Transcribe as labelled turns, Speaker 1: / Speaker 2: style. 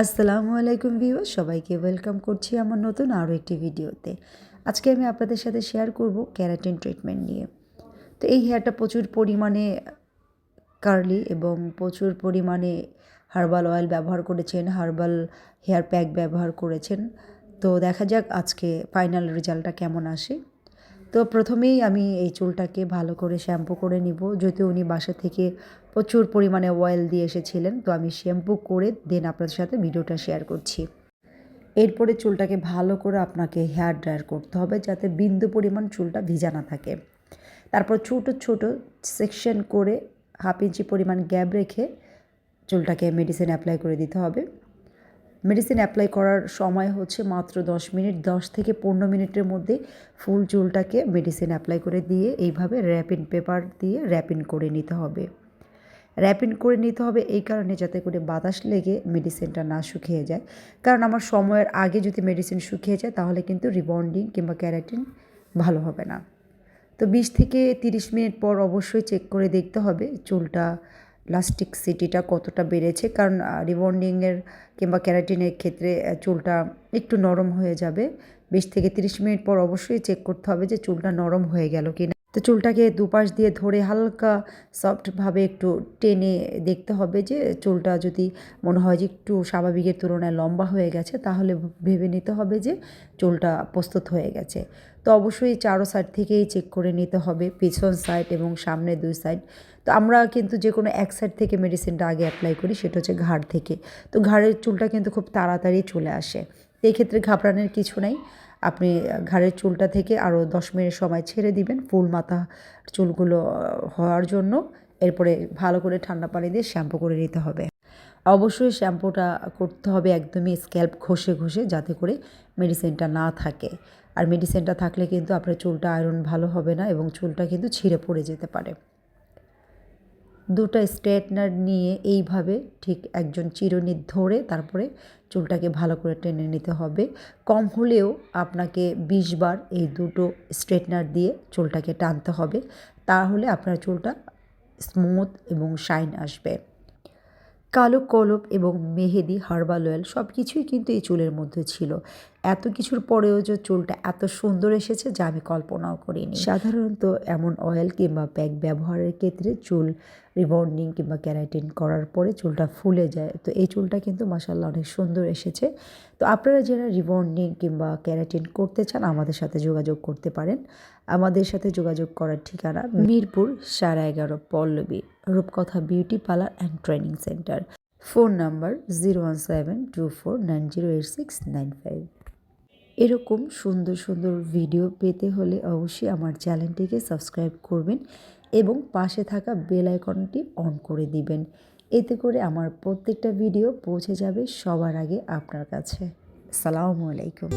Speaker 1: আসসালামু আলাইকুম ভিউয়ার সবাইকে ওয়েলকাম করছি আমার নতুন আরও একটি ভিডিওতে। আজকে আমি আপনাদের সাথে শেয়ার করব ক্যারাটিন ট্রিটমেন্ট নিয়ে। তো এই হেয়ারটা প্রচুর পরিমাণে কার্লি এবং প্রচুর পরিমাণে হার্বাল অয়েল ব্যবহার করেছেন, হার্বাল হেয়ার প্যাক ব্যবহার করেছেন। তো দেখা যাক আজকে ফাইনাল রেজাল্টটা কেমন আসে। তো প্রথমেই আমি এই চুলটাকে ভালো করে শ্যাম্পু করে নিব। যদিও উনি বাসা থেকে প্রচুর পরিমাণে অয়েল দিয়ে এসেছিলেন, তো আমি শ্যাম্পু করে দেন আপনাদের সাথে ভিডিওটা শেয়ার করছি। এরপরে চুলটাকে ভালো করে আপনাকে হেয়ার ড্রায়ার করতে হবে যাতে বিন্দু পরিমাণ চুলটা ভিজা না থাকে। তারপর ছোট ছোট সেকশন করে হাফ ইঞ্চি পরিমাণ গ্যাপ রেখে চুলটাকে মেডিসিন অ্যাপ্লাই করে দিতে হবে। মেডিসিন অ্যাপ্লাই করার সময় হচ্ছে মাত্র দশ মিনিট, দশ থেকে পনেরো মিনিটের মধ্যে ফুল চুলটাকে মেডিসিন অ্যাপ্লাই করে দিয়ে এইভাবে র্যাপিন পেপার দিয়ে র্যাপিন করে নিতে হবে। র্যাপিন করে নিতে হবে এই কারণে যাতে করে বাতাস লেগে মেডিসিনটা না শুকিয়ে যায়। কারণ আমার সময়ের আগে যদি মেডিসিন শুকিয়ে যায় তাহলে কিন্তু রিবন্ডিং কিংবা ক্যারাটিন ভালো হবে না। তো বিশ থেকে তিরিশ মিনিট পর অবশ্যই চেক করে দেখতে হবে চুলটা সিটিটা কতটা বেড়েছে? কারণ রিবন্ডিংয়ের কিংবা ক্যারাটিনের ক্ষেত্রে চুলটা একটু নরম হয়ে যাবে। বিশ থেকে তিরিশ মিনিট পর অবশ্যই চেক করতে হবে যে চুলটা নরম হয়ে গেল কি তো চুলটাকে দুপাশ দিয়ে ধরে হালকা সফটভাবে একটু টেনে দেখতে হবে যে চুলটা যদি মনে হয় যে একটু স্বাভাবিকের তুলনায় লম্বা হয়ে গেছে, তাহলে ভেবে নিতে হবে যে চুলটা প্রস্তুত হয়ে গেছে। তো অবশ্যই চারো সাইড থেকেই চেক করে নিতে হবে, পিছন সাইড এবং সামনে দুই সাইড তো আমরা কিন্তু যে কোনো এক সাইড থেকে মেডিসিনটা আগে অ্যাপ্লাই করি, সেটা হচ্ছে ঘাড় থেকে। তো ঘাড়ের চুলটা কিন্তু খুব তাড়াতাড়ি চলে আসে। এই ক্ষেত্রে ঘাবড়ানোর কিছু নাই। আপনি ঘাড়ের চুলটা থেকে আরও দশ মিনিট সময় ছেড়ে দিবেন ফুল মাথা চুলগুলো হওয়ার জন্য। এরপরে ভালো করে ঠান্ডা পানি দিয়ে শ্যাম্পু করে নিতে হবে। অবশ্যই শ্যাম্পুটা করতে হবে একদমই স্ক্যাল্প ঘষে ঘষে যাতে করে মেডিসিনটা না থাকে। আর মেডিসিনটা থাকলে কিন্তু আপনার চুলটা আয়রন ভালো হবে না এবং চুলটা কিন্তু ছিঁড়ে পড়ে যেতে পারে। দুটো স্ট্রেটনার নিয়ে এইভাবে ঠিক একজন চিরুনি ধরে তারপরে চুলটাকে ভালো করে টেনে নিতে হবে। কম হলেও আপনাকে বিশ বার এই দুটো স্ট্রেটনার দিয়ে চুলটাকে টানতে হবে। তাহলে আপনার চুলটা স্মুথ এবং শাইন আসবে। কালো কলপ এবং মেহেদি, হার্বাল অয়েল সব কিছুই কিন্তু এই চুলের মধ্যে ছিল। এত কিছুর পরেও যে চুলটা এত সুন্দর এসেছে যা আমি কল্পনাও করিনি। সাধারণত এমন অয়েল কিংবা প্যাক ব্যবহারের ক্ষেত্রে চুল রিবন্ডিং কিংবা ক্যারাটিন করার পরে চুলটা ফুলে যায়। তো এই চুলটা কিন্তু মাসাল্লাহ অনেক সুন্দর এসেছে। তো আপনারা যারা রিবন্ডিং কিংবা ক্যারাটিন করতে চান, আমাদের সাথে যোগাযোগ করতে পারেন। আমাদের সাথে যোগাযোগ করার ঠিকানা মিরপুর সাড়ে এগারো Pallabi, Rupkatha beauty parlour and training centre phone number zero one seven two four nine zero eight six nine five এরকম সুন্দর সুন্দর ভিডিও পেতে হলে অবশ্যই আমার চ্যানেলটিকে সাবস্ক্রাইব করবেন এবং পাশে থাকা বেল আইকনটি অন করে দিবেন। এতে করে আমার প্রত্যেকটা ভিডিও পৌঁছে যাবে সবার আগে আপনার কাছে। সালামু আলাইকুম।